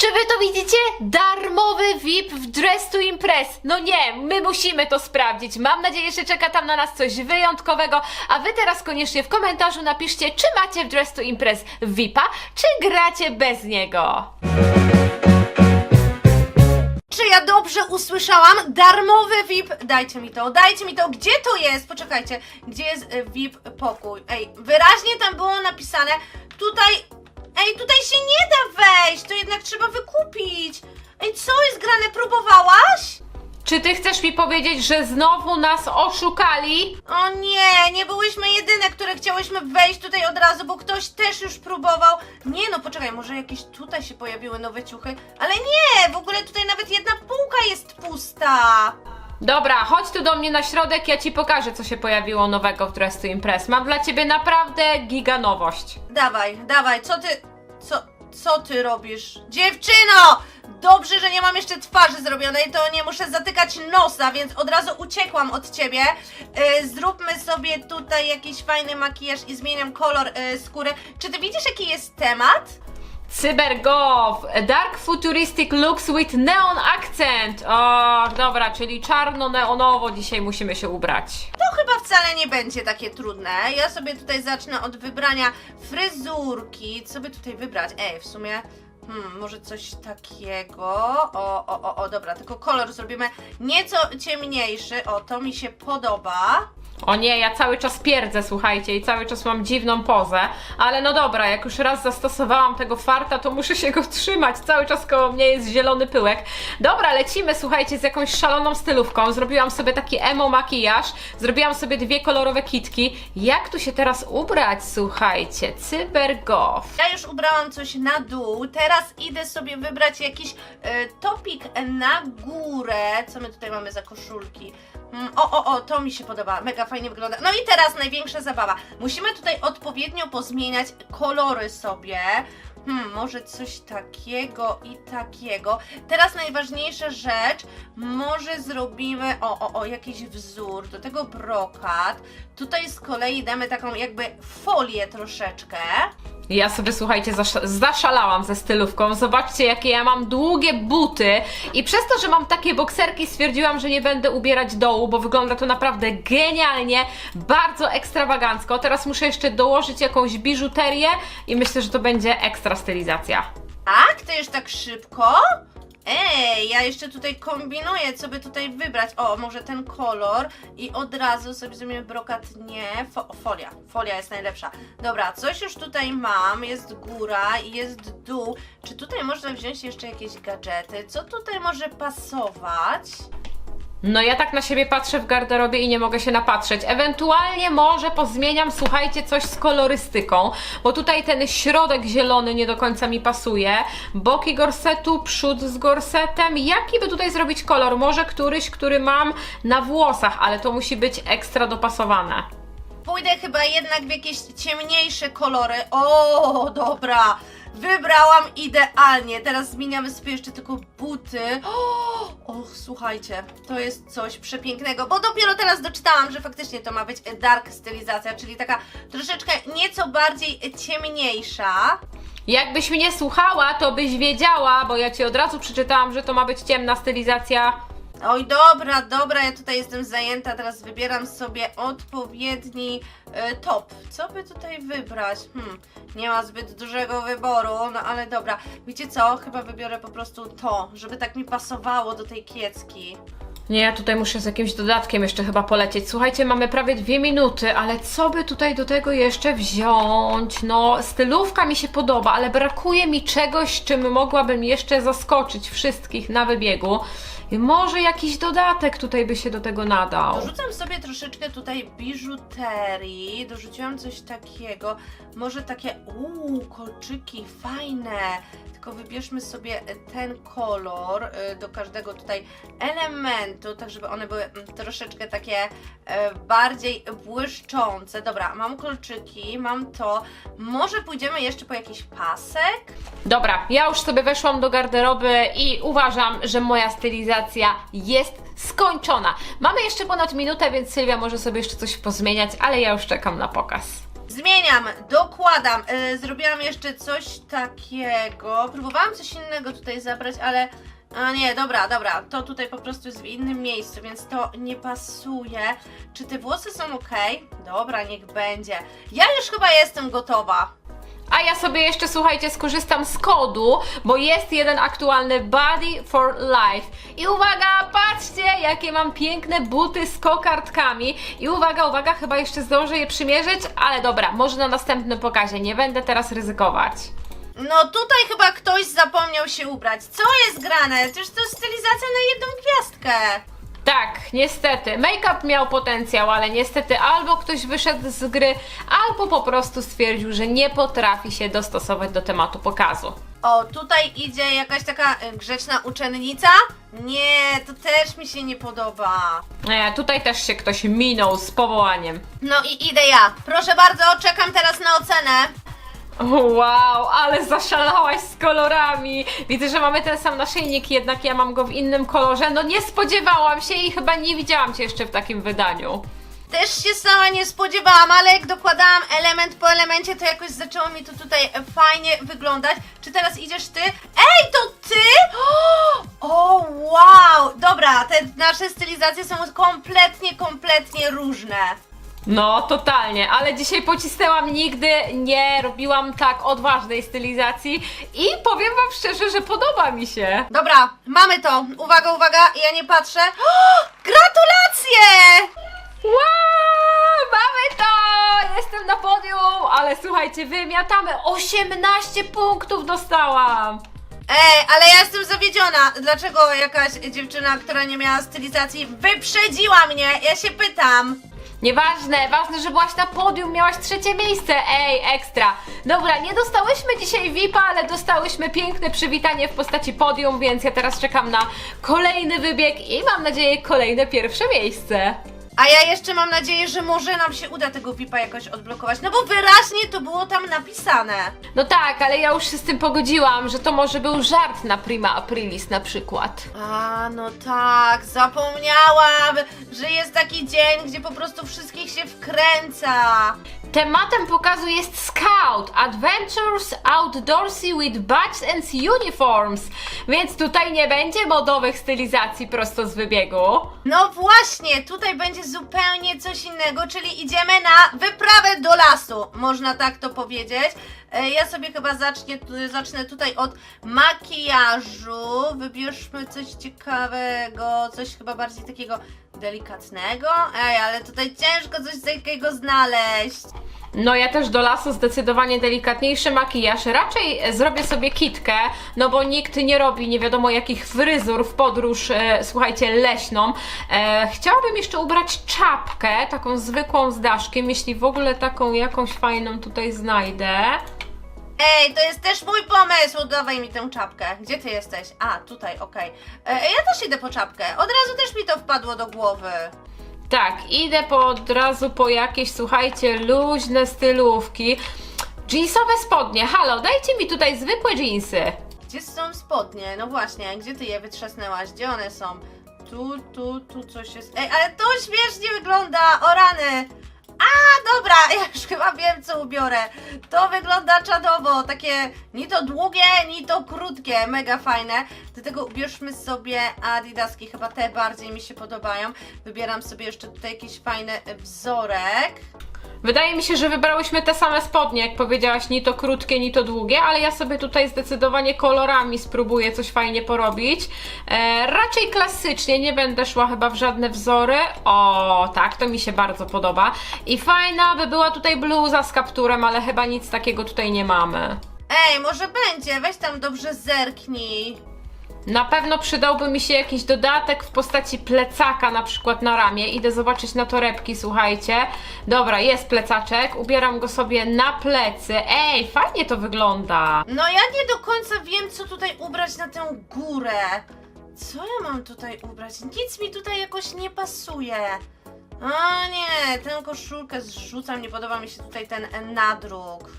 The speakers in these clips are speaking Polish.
Czy wy to widzicie? Darmowy VIP w Dress to Impress. No nie, my musimy to sprawdzić. Mam nadzieję, że czeka tam na nas coś wyjątkowego. A wy teraz koniecznie w komentarzu napiszcie, czy macie w Dress to Impress VIPa, czy gracie bez niego. Czy ja dobrze usłyszałam? Darmowy VIP. Dajcie mi to, dajcie mi to. Gdzie to jest? Poczekajcie. Gdzie jest VIP pokój? Ej, wyraźnie tam było napisane. Tutaj. Ej, tutaj się nie da wejść. To jednak trzeba wykupić. Ej, co jest grane? Próbowałaś? Czy ty chcesz mi powiedzieć, że znowu nas oszukali? O nie, nie byłyśmy jedyne, które chciałyśmy wejść tutaj od razu, bo ktoś też już próbował. Nie no, poczekaj, może jakieś tutaj się pojawiły nowe ciuchy, ale nie, w ogóle tutaj nawet jedna półka jest pusta. Dobra, chodź tu do mnie na środek, ja ci pokażę, co się pojawiło nowego w Dress to Impress. Mam dla ciebie naprawdę giga nowość. Dawaj, dawaj, co ty, co, co ty robisz? Dziewczyno! Dobrze, że nie mam jeszcze twarzy zrobionej, to nie muszę zatykać nosa, więc od razu uciekłam od ciebie. Yy, zróbmy sobie tutaj jakiś fajny makijaż i zmieniam kolor yy, skóry. Czy ty widzisz, jaki jest temat? Cybergov, Dark Futuristic Looks with Neon Accent. O, dobra, czyli czarno-neonowo dzisiaj musimy się ubrać. To chyba wcale nie będzie takie trudne. Ja sobie tutaj zacznę od wybrania fryzurki. Co by tutaj wybrać? Ej, w sumie. Hmm, może coś takiego. O, o, o, o, dobra, tylko kolor zrobimy nieco ciemniejszy. O, to mi się podoba. O nie, ja cały czas pierdzę, słuchajcie, i cały czas mam dziwną pozę, ale no dobra, jak już raz zastosowałam tego farta, to muszę się go trzymać, cały czas koło mnie jest zielony pyłek. Dobra, lecimy, słuchajcie, z jakąś szaloną stylówką, zrobiłam sobie taki emo makijaż, zrobiłam sobie dwie kolorowe kitki. Jak tu się teraz ubrać, słuchajcie, cybergow. Ja już ubrałam coś na dół. Teraz idę sobie wybrać jakiś e, topik na górę. Co my tutaj mamy za koszulki? Mm, o, o, o, to mi się podoba. Mega fajnie wygląda. No i teraz największa zabawa. Musimy tutaj odpowiednio pozmieniać kolory sobie. Hmm, może coś takiego i takiego. Teraz najważniejsza rzecz, może zrobimy, o, o, o, jakiś wzór, do tego brokat. Tutaj z kolei damy taką jakby folię troszeczkę. Ja sobie, słuchajcie, zasza- zaszalałam ze stylówką. Zobaczcie, jakie ja mam długie buty. I przez to, że mam takie bokserki, stwierdziłam, że nie będę ubierać dołu, bo wygląda to naprawdę genialnie, bardzo ekstrawagancko. Teraz muszę jeszcze dołożyć jakąś biżuterię i myślę, że to będzie ekstra stylizacja. Tak? To już tak szybko? Ej, ja jeszcze tutaj kombinuję, co by tutaj wybrać. O, może ten kolor i od razu sobie zrobimy brokat. Nie, fo folia. Folia jest najlepsza. Dobra, coś już tutaj mam. Jest góra i jest dół. Czy tutaj można wziąć jeszcze jakieś gadżety? Co tutaj może pasować? No ja tak na siebie patrzę w garderobie i nie mogę się napatrzeć. Ewentualnie może pozmieniam, słuchajcie, coś z kolorystyką, bo tutaj ten środek zielony nie do końca mi pasuje. Boki gorsetu, przód z gorsetem. Jaki by tutaj zrobić kolor? Może któryś, który mam na włosach, ale to musi być ekstra dopasowane. Pójdę chyba jednak w jakieś ciemniejsze kolory. O, dobra. Wybrałam idealnie. Teraz zmieniamy sobie jeszcze tylko buty. Och, słuchajcie, to jest coś przepięknego, bo dopiero teraz doczytałam, że faktycznie to ma być dark stylizacja, czyli taka troszeczkę nieco bardziej ciemniejsza. Jakbyś mnie słuchała, to byś wiedziała, bo ja ci od razu przeczytałam, że to ma być ciemna stylizacja. Oj, dobra, dobra, ja tutaj jestem zajęta, teraz wybieram sobie odpowiedni e, top. Co by tutaj wybrać? Hmm, nie ma zbyt dużego wyboru, no ale dobra. Wiecie co? Chyba wybiorę po prostu to, żeby tak mi pasowało do tej kiecki. Nie, ja tutaj muszę z jakimś dodatkiem jeszcze chyba polecieć. Słuchajcie, mamy prawie dwie minuty, ale co by tutaj do tego jeszcze wziąć? No, stylówka mi się podoba, ale brakuje mi czegoś, czym mogłabym jeszcze zaskoczyć wszystkich na wybiegu. Może jakiś dodatek tutaj by się do tego nadał. Dorzucam sobie troszeczkę tutaj biżuterii, dorzuciłam coś takiego, może takie, uuu, kolczyki, fajne, tylko wybierzmy sobie ten kolor y, do każdego tutaj elementu, tak żeby one były mm, troszeczkę takie e, bardziej błyszczące. Dobra, mam kolczyki, mam to, może pójdziemy jeszcze po jakiś pasek? Dobra, ja już sobie weszłam do garderoby i uważam, że moja stylizacja jest skończona. Mamy jeszcze ponad minutę, więc Sylwia może sobie jeszcze coś pozmieniać, ale ja już czekam na pokaz. Zmieniam, dokładam. E, zrobiłam jeszcze coś takiego. Próbowałam coś innego tutaj zabrać, ale. A nie, dobra, dobra. To tutaj po prostu jest w innym miejscu, więc to nie pasuje. Czy te włosy są ok? Dobra, niech będzie. Ja już chyba jestem gotowa. A ja sobie jeszcze, słuchajcie, skorzystam z kodu, bo jest jeden aktualny Body for Life. I uwaga, patrzcie, jakie mam piękne buty z kokardkami. I uwaga, uwaga, chyba jeszcze zdążę je przymierzyć, ale dobra, może na następnym pokazie, nie będę teraz ryzykować. No tutaj chyba ktoś zapomniał się ubrać. Co jest grane? To już to stylizacja na jedną gwiazdkę. Tak, niestety. Make-up miał potencjał, ale niestety albo ktoś wyszedł z gry, albo po prostu stwierdził, że nie potrafi się dostosować do tematu pokazu. O, tutaj idzie jakaś taka y, grzeczna uczennica? Nie, to też mi się nie podoba. E, tutaj też się ktoś minął z powołaniem. No i idę ja. Proszę bardzo, czekam teraz na ocenę. Wow, ale zaszalałaś z kolorami. Widzę, że mamy ten sam naszyjnik, jednak ja mam go w innym kolorze. No nie spodziewałam się i chyba nie widziałam cię jeszcze w takim wydaniu. Też się sama nie spodziewałam, ale jak dokładałam element po elemencie, to jakoś zaczęło mi to tutaj fajnie wyglądać. Czy teraz idziesz ty? Ej, to ty? O, wow! Dobra, te nasze stylizacje są kompletnie, kompletnie różne. No, totalnie, ale dzisiaj pocisnęłam, nigdy nie robiłam tak odważnej stylizacji i powiem wam szczerze, że podoba mi się. Dobra, mamy to. Uwaga, uwaga, ja nie patrzę. O, gratulacje! Wow, mamy to! Jestem na podium, ale słuchajcie, wymiatamy 18 punktów dostałam. Ej, ale ja jestem zawiedziona. Dlaczego jakaś dziewczyna, która nie miała stylizacji, wyprzedziła mnie? Ja się pytam. Nieważne, ważne, że byłaś na podium, miałaś trzecie miejsce. Ej, ekstra. Dobra, nie dostałyśmy dzisiaj VIP-a, ale dostałyśmy piękne przywitanie w postaci podium, więc ja teraz czekam na kolejny wybieg i mam nadzieję kolejne pierwsze miejsce. A ja jeszcze mam nadzieję, że może nam się uda tego VIP-a jakoś odblokować, no bo wyraźnie to było tam napisane. No tak, ale ja już się z tym pogodziłam, że to może był żart na Prima Aprilis na przykład. A, no tak, zapomniałam, że jest taki dzień, gdzie po prostu wszystkich się wkręca. Tematem pokazu jest Scout Adventures Outdoorsy with Badges and Uniforms, więc tutaj nie będzie modowych stylizacji prosto z wybiegu. No właśnie, tutaj będzie zupełnie coś innego, czyli idziemy na wyprawę do lasu, można tak to powiedzieć. E, Ja sobie chyba zacznie, zacznę tutaj od makijażu. Wybierzmy coś ciekawego, coś chyba bardziej takiego delikatnego. Ej, ale tutaj ciężko coś takiego znaleźć. No ja też do lasu zdecydowanie delikatniejszy makijaż. Raczej zrobię sobie kitkę, no bo nikt nie robi nie wiadomo jakich fryzur w podróż, e, słuchajcie, leśną. E, chciałabym jeszcze ubrać czapkę, taką zwykłą z daszkiem, jeśli w ogóle taką jakąś fajną tutaj znajdę. Ej, to jest też mój pomysł, dawaj mi tę czapkę. Gdzie ty jesteś? A, tutaj, okej. E, Ja też idę po czapkę, od razu też mi to wpadło do głowy. Tak, idę po, od razu po jakieś, słuchajcie, luźne stylówki. Jeansowe spodnie, halo, dajcie mi tutaj zwykłe jeansy. Gdzie są spodnie? No właśnie, gdzie ty je wytrzasnęłaś? Gdzie one są? Tu, tu, tu coś jest. Ej, ale to śmiesznie wygląda! O rany! A, dobra, ja już chyba wiem, co ubiorę. To wygląda czadowo, takie ni to długie, ni to krótkie, mega fajne. Do tego ubierzmy sobie adidaski, chyba te bardziej mi się podobają. Wybieram sobie jeszcze tutaj jakiś fajny wzorek. Wydaje mi się, że wybrałyśmy te same spodnie, jak powiedziałaś, ni to krótkie, ni to długie, ale ja sobie tutaj zdecydowanie kolorami spróbuję coś fajnie porobić. E, raczej klasycznie, nie będę szła chyba w żadne wzory. O, tak, to mi się bardzo podoba. I fajna by była tutaj bluza z kapturem, ale chyba nic takiego tutaj nie mamy. Ej, może będzie, weź tam dobrze zerknij. Na pewno przydałby mi się jakiś dodatek w postaci plecaka, na przykład na ramię. Idę zobaczyć na torebki, słuchajcie. Dobra, jest plecaczek, ubieram go sobie na plecy. Ej, fajnie to wygląda. No ja nie do końca wiem, co tutaj ubrać na tę górę. Co ja mam tutaj ubrać? Nic mi tutaj jakoś nie pasuje. O nie, tę koszulkę zrzucam, nie podoba mi się tutaj ten nadruk.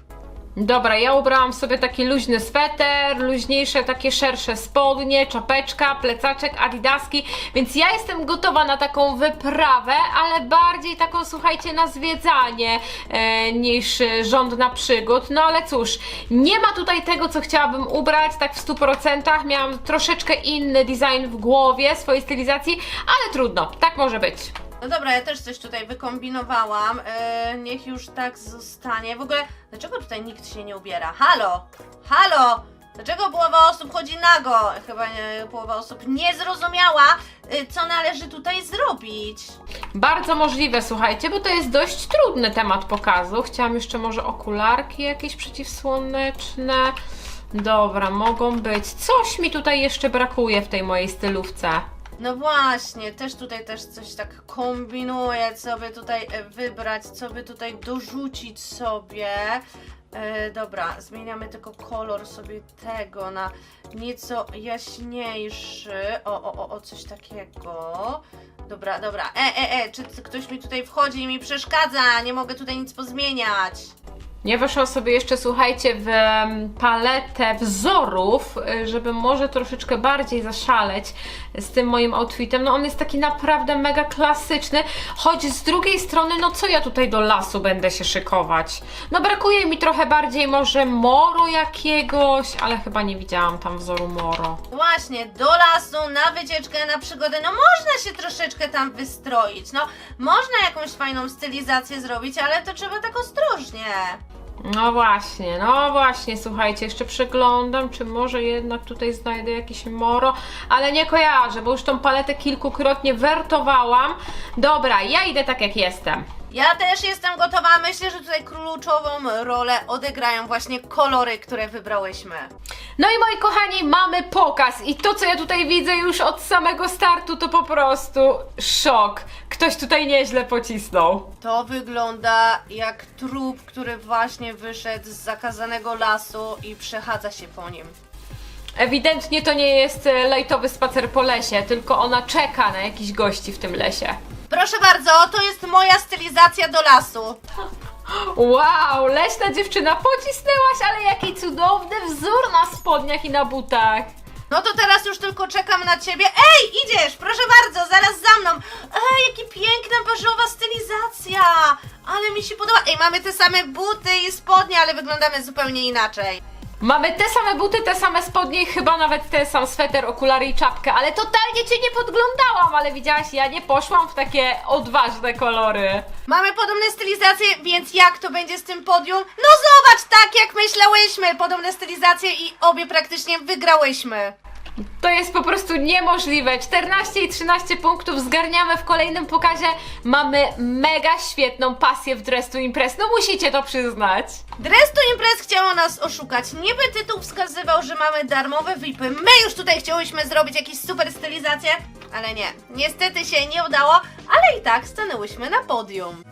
Dobra, ja ubrałam sobie taki luźny sweter, luźniejsze, takie szersze spodnie, czapeczka, plecaczek, adidaski, więc ja jestem gotowa na taką wyprawę, ale bardziej taką, słuchajcie, na zwiedzanie e, niż żądna przygód. No ale cóż, nie ma tutaj tego, co chciałabym ubrać, tak w 100%. Miałam troszeczkę inny design w głowie, swojej stylizacji, ale trudno, tak może być. No dobra, ja też coś tutaj wykombinowałam. E, niech już tak zostanie. W ogóle, dlaczego tutaj nikt się nie ubiera? Halo! Halo! Dlaczego połowa osób chodzi nago? Chyba nie, połowa osób nie zrozumiała, y, co należy tutaj zrobić. Bardzo możliwe, słuchajcie, bo to jest dość trudny temat pokazu. Chciałam jeszcze może okularki jakieś przeciwsłoneczne. Dobra, mogą być. Coś mi tutaj jeszcze brakuje w tej mojej stylówce. No właśnie, też tutaj też coś tak kombinuję, co by tutaj e, wybrać, co by tutaj dorzucić sobie. E, dobra, zmieniamy tylko kolor sobie tego na nieco jaśniejszy. O, o, o, o, coś takiego. Dobra, dobra. E, e, e, czy ktoś mi tutaj wchodzi i mi przeszkadza? Nie mogę tutaj nic pozmieniać. Ja weszłam sobie jeszcze, słuchajcie, w paletę wzorów, y, żeby może troszeczkę bardziej zaszaleć z tym moim outfitem. No on jest taki naprawdę mega klasyczny, choć z drugiej strony, no co ja tutaj do lasu będę się szykować? No brakuje mi trochę bardziej może moro jakiegoś, ale chyba nie widziałam tam wzoru moro. Właśnie, do lasu, na wycieczkę, na przygodę. No można się troszeczkę tam wystroić. No, można jakąś fajną stylizację zrobić, ale to trzeba tak ostrożnie. No właśnie, no właśnie, słuchajcie, jeszcze przeglądam, czy może jednak tutaj znajdę jakieś moro, ale nie kojarzę, bo już tą paletę kilkukrotnie wertowałam. Dobra, ja idę tak jak jestem. Ja też jestem gotowa. Myślę, że tutaj kluczową rolę odegrają właśnie kolory, które wybrałyśmy. No i moi kochani, mamy pokaz i to, co ja tutaj widzę już od samego startu, to po prostu szok. Ktoś tutaj nieźle pocisnął. To wygląda jak trup, który właśnie wyszedł z zakazanego lasu i przechadza się po nim. Ewidentnie to nie jest e, lajtowy spacer po lesie, tylko ona czeka na jakichś gości w tym lesie. Proszę bardzo, to jest moja stylizacja do lasu. Wow, leśna dziewczyna, pocisnęłaś, ale jaki cudowny wzór na spodniach i na butach. No to teraz już tylko czekam na ciebie. Ej, idziesz, proszę bardzo, zaraz za mną. Ej, jaki piękna beżowa stylizacja. Ale mi się podoba. Ej, mamy te same buty i spodnie, ale wyglądamy zupełnie inaczej. Mamy te same buty, te same spodnie i chyba nawet ten sam sweter, okulary i czapkę, ale totalnie cię nie podglądałam, ale widziałaś, ja nie poszłam w takie odważne kolory. Mamy podobne stylizacje, więc jak to będzie z tym podium? No zobacz, tak jak myślałyśmy. Podobne stylizacje i obie praktycznie wygrałyśmy. To jest po prostu niemożliwe. 14 i 13 punktów zgarniamy w kolejnym pokazie. Mamy mega świetną pasję w Dress to Impress. No musicie to przyznać. Dress to Impress chciało nas oszukać. Niby tytuł wskazywał, że mamy darmowe VIPy. My już tutaj chciałyśmy zrobić jakieś super stylizacje, ale nie. Niestety się nie udało, ale i tak stanęłyśmy na podium.